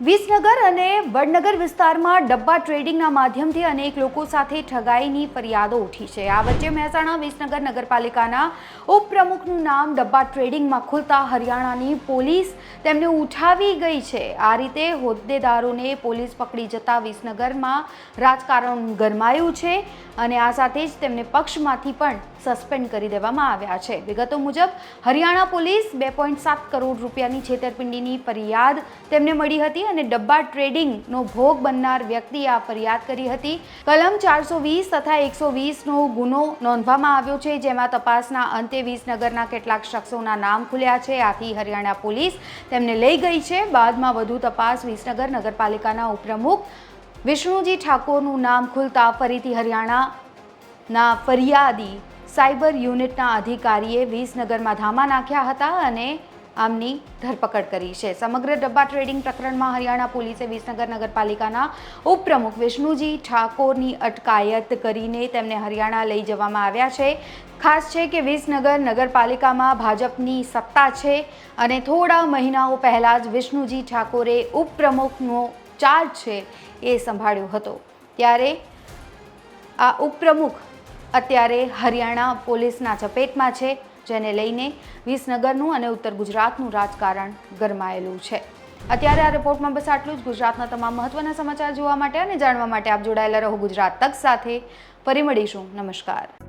વિસનગર અને વડનગર વિસ્તારમાં ડબ્બા ટ્રેડિંગના માધ્યમથી અનેક લોકો સાથે ઠગાઈની ફરિયાદો ઉઠી છે. આ વચ્ચે મહેસાણા વિસનગર નગરપાલિકાના ઉપપ્રમુખનું નામ ડબ્બા ટ્રેડિંગમાં ખુલતા હરિયાણાની પોલીસ તેમને ઉઠાવી ગઈ છે. આ રીતે હોદ્દેદારોને પોલીસ પકડી જતા વિસનગરમાં રાજકારણ ગરમાયું છે અને આ સાથે જ તેમને પક્ષમાંથી પણ સસ્પેન્ડ કરી દેવામાં આવ્યા છે. વિગતો મુજબ, હરિયાણા પોલીસ બે પોઈન્ટ સાત કરોડ રૂપિયાની છેતરપિંડીની ફરિયાદ તેમને મળી હતી. અને ડબ્બા ટ્રેડિંગનો ભોગ બનનાર વ્યક્તિએ આ ફરિયાદ કરી હતી. કલમ ચારસો વીસ તથા એકસો વીસનો ગુનો નોંધવામાં આવ્યો છે, જેમાં તપાસના અંતે વિસનગરના કેટલાક શખ્સોના નામ ખુલ્યા છે. આથી હરિયાણા પોલીસ તેમને લઈ ગઈ છે. બાદમાં વધુ તપાસ વિસનગર નગરપાલિકાના ઉપપ્રમુખ વિષ્ણુજી ઠાકોરનું નામ ખુલતા ફરીથી હરિયાણાના ફરિયાદી સાયબર યુનિટના અધિકારીએ વિસનગરમાં ધામા નાખ્યા હતા અને આમની ધરપકડ કરી છે. સમગ્ર ડબ્બા ટ્રેડિંગ પ્રકરણમાં હરિયાણા પોલીસે વિસનગર નગરપાલિકાના ઉપપ્રમુખ વિષ્ણુજી ઠાકોરની અટકાયત કરીને તેમને હરિયાણા લઈ જવામાં આવ્યા છે. ખાસ છે કે વિસનગર નગરપાલિકામાં ભાજપની સત્તા છે અને થોડા મહિનાઓ પહેલાં જ વિષ્ણુજી ઠાકોરે ઉપપ્રમુખનો ચાર્જ છે એ સંભાળ્યો હતો. ત્યારે આ ઉપપ્રમુખ અત્યારે હરિયાણા પોલીસના ચપેટમાં છે. જેને લઈને વિસનગરનું અને ઉત્તર ગુજરાતનું રાજકારણ ગરમાયેલું છે. અત્યારે આ રિપોર્ટમાં બસ આટલું જ. ગુજરાતના તમામ મહત્વના સમાચાર જોવા માટે અને જાણવા માટે આપ જોડાયેલા રહો ગુજરાત તક સાથે. ફરી મળીશું. નમસ્કાર.